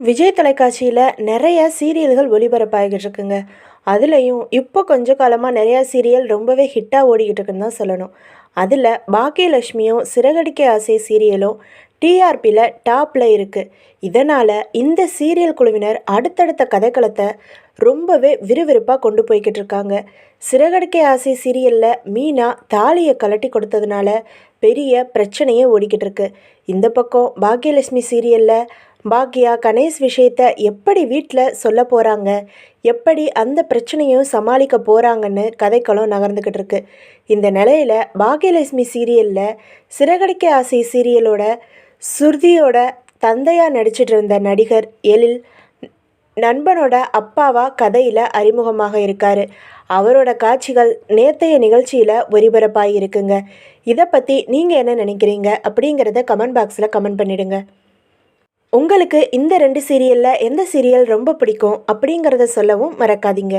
விஜய் தொலைக்காட்சியில் நிறைய சீரியல்கள் ஒளிபரப்பாகிட்டு இருக்குங்க அதுலேயும் இப்போ கொஞ்ச காலமாக நிறையா சீரியல் ரொம்பவே ஹிட்டாக ஓடிக்கிட்டு இருக்குன்னு தான் சொல்லணும். அதில் பாக்கியலட்சுமியும் சிறகடிக்க ஆசை சீரியலும் டிஆர்பியில் டாப்பில் இருக்குது இதனால் இந்த சீரியல் குழுவினர் அடுத்தடுத்த கதைக்களத்தை ரொம்பவே விறுவிறுப்பாக கொண்டு போய்கிட்டு இருக்காங்க சிறகடிக்கை ஆசை சீரியலில் மீனா தாலியை கலட்டி கொடுத்ததுனால பெரிய பிரச்சனையே ஓடிக்கிட்டு இருக்கு இந்த பக்கம் பாக்கியலட்சுமி சீரியலில் பாக்யா கணேஷ் விஷயத்த எப்படி வீட்டில் சொல்ல போகிறாங்க எப்படி அந்த பிரச்சனையும் சமாளிக்க போகிறாங்கன்னு கதைக்களம் நகர்ந்துக்கிட்டு இருக்கு. இந்த நிலையில் பாக்யலட்சுமி சீரியலில் சிறகடிக்க ஆசை சீரியலோட சுருதியோட தந்தையாக நடிச்சிட்டு இருந்த நடிகர் எழில் நண்பனோட அப்பாவா கதையில் அறிமுகமாக இருக்கார். அவரோட காட்சிகள் நேத்தைய நிகழ்ச்சியில் ஒளிபரப்பாகி இருக்குங்க. இதை பற்றி நீங்கள் என்ன நினைக்கிறீங்க? அப்படிங்கிறத கமெண்ட் பாக்ஸில் கமெண்ட் பண்ணிடுங்க. உங்களுக்கு இந்த ரெண்டு சீரியலில் எந்த சீரியல் ரொம்ப பிடிக்கும் அப்படிங்கிறத சொல்லவும் மறக்காதீங்க.